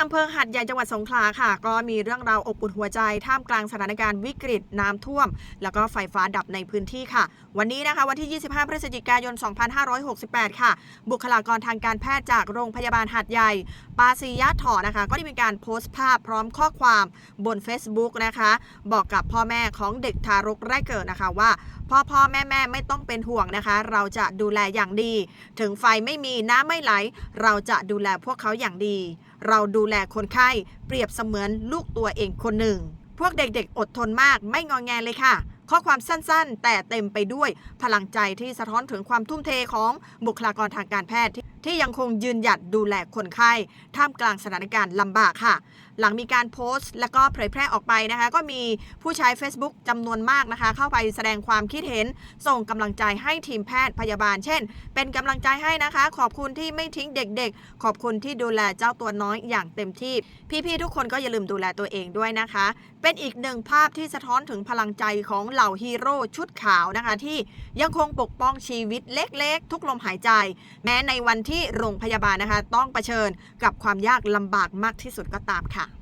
อำเภอหัดใหญ่จังหวัดสงขลาค่ะ ก็มีเรื่องราวอบอุ่นหัวใจท่ามกลางสถานการณ์วิกฤตน้ำท่วม แล้วก็ไฟฟ้าดับในพื้นที่ค่ะ วันนี้นะคะวันที่ 25 พฤศจิกายน 2568 ค่ะ บุคลากรทางการแพทย์จากโรงพยาบาลหัดใหญ่ ปาซียะถอนะคะ ก็ได้มีการโพสต์ภาพพร้อมข้อความบน Facebook นะคะ บอกกับพ่อแม่ของเด็กทารกแรกเกิดนะคะว่าพ่อพ่อแม่แม่ไม่ต้องเป็นห่วงนะคะ เราจะดูแลอย่างดี ถึงไฟไม่มีน้ำไม่ไหล เราจะดูแลพวกเขาอย่างดี เราดูแลคนไข้เปรียบเสมือนลูกตัวเองคนหนึ่ง พวกเด็กๆ อดทนมากไม่งอแงเลยค่ะ ข้อความสั้นๆ แต่เต็มไปด้วยพลังใจที่สะท้อนถึงความทุ่มเทของบุคลากรทางการแพทย์ที่ที่ยังคงยืนหยัดดูแลคนไข้ท่ามกลางสถานการณ์ลำบากค่ะ หลังมีการโพสต์ และก็เผยแพร่ออกไปนะคะ ก็มีผู้ใช้ Facebook จำนวนมากนะคะ เข้าไปแสดงความคิดเห็น ส่งกำลังใจให้ทีมแพทย์พยาบาล เช่น เป็นกำลังใจให้นะคะ ขอบคุณที่ไม่ทิ้งเด็กๆ ขอบคุณที่ดูแลเจ้าตัวน้อยอย่างเต็มที่ พี่ๆทุกคนก็อย่าลืมดูแลตัวเองด้วยนะคะ เป็นอีกหนึ่งภาพที่สะท้อนถึงพลังใจของเหล่าฮีโร่ชุดขาวนะคะ ที่ยังคงปกป้องชีวิตเล็กๆ ทุกลมหายใจ แม้ในวันที่โรงพยาบาลนะคะ ต้องเผชิญกับความยากลำบากมากที่สุดก็ตามค่ะ